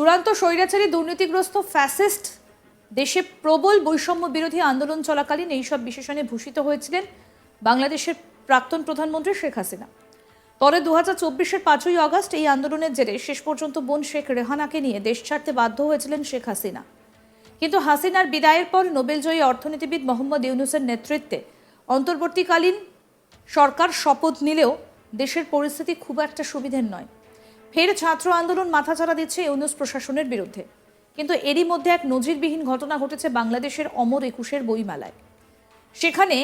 চূড়ান্ত স্বৈরাচারী দুর্নীতিগ্রস্ত ফ্যাসিস্ট দেশে প্রবল বৈষম্য বিরোধী আন্দোলন চলাকালীন এইসব বিশেষণে ভূষিত হয়েছিলেন বাংলাদেশের প্রাক্তন প্রধানমন্ত্রী শেখ হাসিনা। পরে দু হাজার চব্বিশের পাঁচই আগস্ট এই আন্দোলনের জেরে শেষ পর্যন্ত বোন শেখ রেহানাকে নিয়ে দেশ ছাড়তে বাধ্য হয়েছিলেন শেখ হাসিনা। কিন্তু হাসিনার বিদায়ের পর নোবেলজয়ী অর্থনীতিবিদ মোহাম্মদ ইউনুসের নেতৃত্বে অন্তর্বর্তীকালীন সরকার শপথ নিলেও দেশের পরিস্থিতি খুব একটা সুবিধের নয়। ফের ছাত্র আন্দোলন মাথাচাড়া দিচ্ছে ইউনুস প্রশাসনের বিরুদ্ধে। কিন্তু এরই মধ্যে এক নজিরবিহীন ঘটনা ঘটেছে বাংলাদেশের অমর একুশের বইমেলায়। সেখানে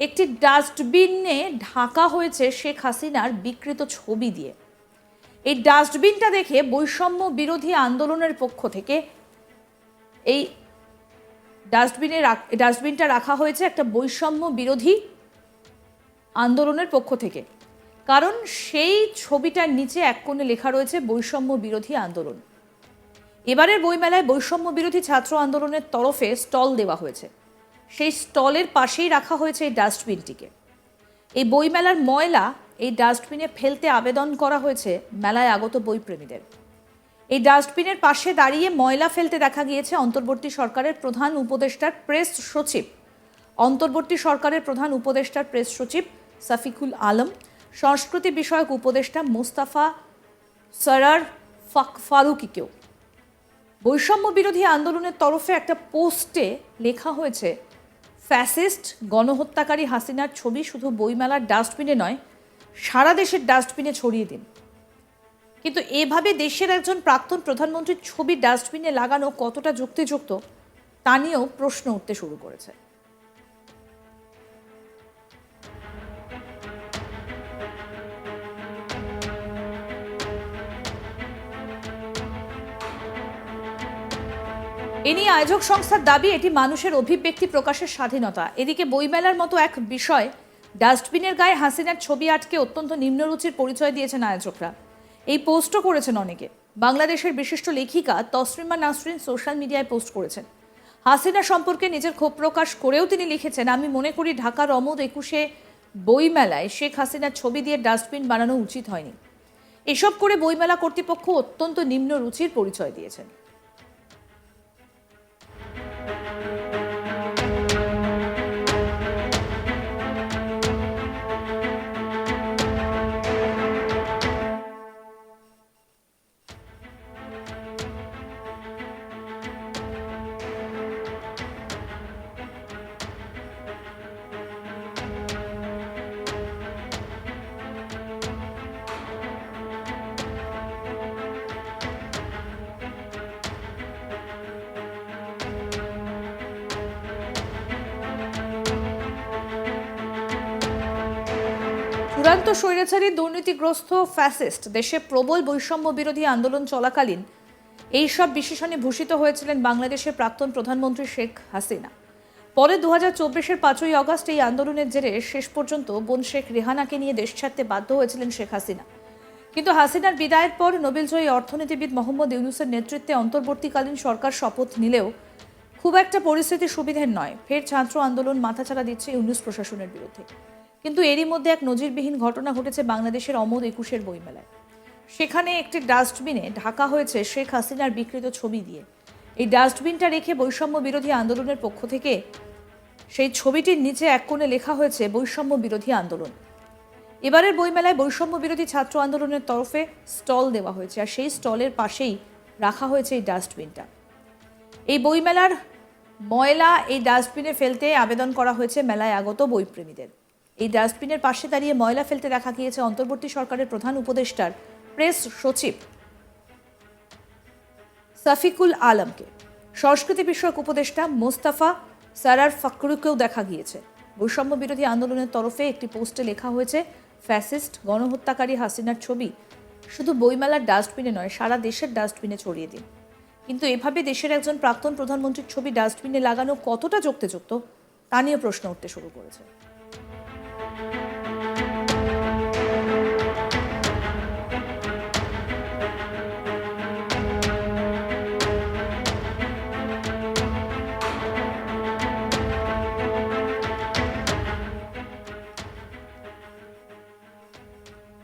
একটি ডাস্টবিনে ঢাকা হয়েছে শেখ হাসিনার বিকৃত ছবি দিয়ে। এই ডাস্টবিনটা দেখে বৈষম্য বিরোধী আন্দোলনের পক্ষ থেকে এই ডাস্টবিনে ডাস্টবিনটা রাখা হয়েছে একটা বৈষম্য বিরোধী আন্দোলনের পক্ষ থেকে। কারণ সেই ছবিটার নিচে এক কোণে লেখা রয়েছে, বৈষম্য বিরোধী আন্দোলন। এবারের বইমেলায় বৈষম্য বিরোধী ছাত্র আন্দোলনের তরফে স্টল দেওয়া হয়েছে। সেই স্টলের পাশেই রাখা হয়েছে এই ডাস্টবিনটিকে। এই বইমেলার ময়লা এই ডাস্টবিনে ফেলতে আবেদন করা হয়েছে মেলায় আগত বইপ্রেমীদের। এই ডাস্টবিনের পাশে দাঁড়িয়ে ময়লা ফেলতে দেখা গিয়েছে অন্তর্বর্তী সরকারের প্রধান উপদেষ্টার প্রেস সচিব। অন্তর্বর্তী সরকারের প্রধান উপদেষ্টার প্রেস সচিব সাফিকুল আলম সংস্কৃতি বিষয়ক উপদেষ্টা মোস্তাফা সরার ফারুকিকেও। বৈষম্য বিরোধী আন্দোলনের তরফে একটা পোস্টে লেখা হয়েছে, ফ্যাসিস্ট গণহত্যাকারী হাসিনার ছবি শুধু বইমেলার ডাস্টবিনে নয়, সারা দেশের ডাস্টবিনে ছড়িয়ে দিন। কিন্তু এভাবে দেশের একজন প্রাক্তন প্রধানমন্ত্রীর ছবি ডাস্টবিনে লাগানো কতটা যুক্তিযুক্ত, তা নিয়েও প্রশ্ন উঠতে শুরু করেছে। এ নিয়ে আয়োজক সংস্থার দাবি, এটি মানুষের অভিব্যক্তি প্রকাশের স্বাধীনতা। এদিকে বইমেলার মতো এক বিষয়, ডাস্টবিনের গায়ে হাসিনার ছবি আটকে অত্যন্ত নিম্নরুচির পরিচয় দিয়েছেন আয়োজকরা। এই পোস্টও করেছেন অনেকে। বাংলাদেশের বিশিষ্ট লেখিকা তসরিমা নাসরিন সোশ্যাল মিডিয়ায় পোস্ট করেছেন। হাসিনা সম্পর্কে নিজের ক্ষোভ প্রকাশ করেও তিনি লিখেছেন, আমি মনে করি ঢাকার অমদ একুশে বইমেলায় শেখ হাসিনার ছবি দিয়ে ডাস্টবিন বানানো উচিত হয়নি। এসব করে বইমেলা কর্তৃপক্ষ অত্যন্ত নিম্ন রুচির পরিচয় দিয়েছেন। চূড়ান্ত স্বৈরাচারী দুর্নীতিগ্রস্ত ফ্যাসিস্ট দেশে প্রবল বৈষম্য বিরোধী আন্দোলন চলাকালীন এইসব বিশেষণে ভূষিত হয়েছিলেন বাংলাদেশের প্রাক্তন প্রধানমন্ত্রী শেখ হাসিনা। পরে দু হাজার চব্বিশের পাঁচই আগস্ট এই আন্দোলনের জেরে শেষ পর্যন্ত বোন শেখ রেহানাকে নিয়ে দেশ ছাড়তে বাধ্য হয়েছিলেন শেখ হাসিনা। কিন্তু হাসিনার বিদায়ের পর নোবেলজয়ী অর্থনীতিবিদ মোহাম্মদ ইউনুসের নেতৃত্বে অন্তর্বর্তীকালীন সরকার শপথ নিলেও খুব একটা পরিস্থিতি সুবিধের নয়। ফের ছাত্র আন্দোলন মাথাচাড়া দিচ্ছে ইউনুস প্রশাসনের বিরুদ্ধে। কিন্তু এরই মধ্যে এক নজিরবিহীন ঘটনা ঘটেছে বাংলাদেশের অমর একুশের বইমেলায়। সেখানে একটি ডাস্টবিনে ঢাকা হয়েছে শেখ হাসিনার বিকৃত ছবি দিয়ে। এই ডাস্টবিনটা রেখে বৈষম্য বিরোধী আন্দোলনের পক্ষ থেকে সেই ছবিটির নিচে এক কোণে লেখা হয়েছে বৈষম্য বিরোধী আন্দোলন। এবারের বইমেলায় বৈষম্য বিরোধী ছাত্র আন্দোলনের তরফে স্টল দেওয়া হয়েছে আর সেই স্টলের পাশেই রাখা হয়েছে এই ডাস্টবিনটা। এই বইমেলার ময়লা এই ডাস্টবিনে ফেলতে আবেদন করা হয়েছে মেলায় আগত বইপ্রেমীদের। এই ডাস্টবিনের পাশে দাঁড়িয়ে ময়লা ফেলতে দেখা গিয়েছে অন্তর্বর্তী সরকারের প্রধান উপদেষ্টার প্রেস সচিব সাফিকুল আলমকে। সংস্কৃতি বিষয়ক উপদেষ্টা মোস্তাফা সারার ফাকরুকেও দেখা গিয়েছে। বৈষম্য বিরোধী আন্দোলনের তরফে একটি পোস্টে লেখা হয়েছে, ফ্যাসিস্ট, গণহত্যাকারী হাসিনার ছবি। শুধু বইমেলার ডাস্টবিনে নয়, সারা দেশের ডাস্টবিনে ছড়িয়ে দিন। কিন্তু এভাবে দেশের একজন প্রাক্তন প্রধানমন্ত্রীর ছবি ডাস্টবিনে লাগানো কতটা যুক্তিযুক্ত, তা নিয়ে প্রশ্ন উঠতে শুরু করেছে।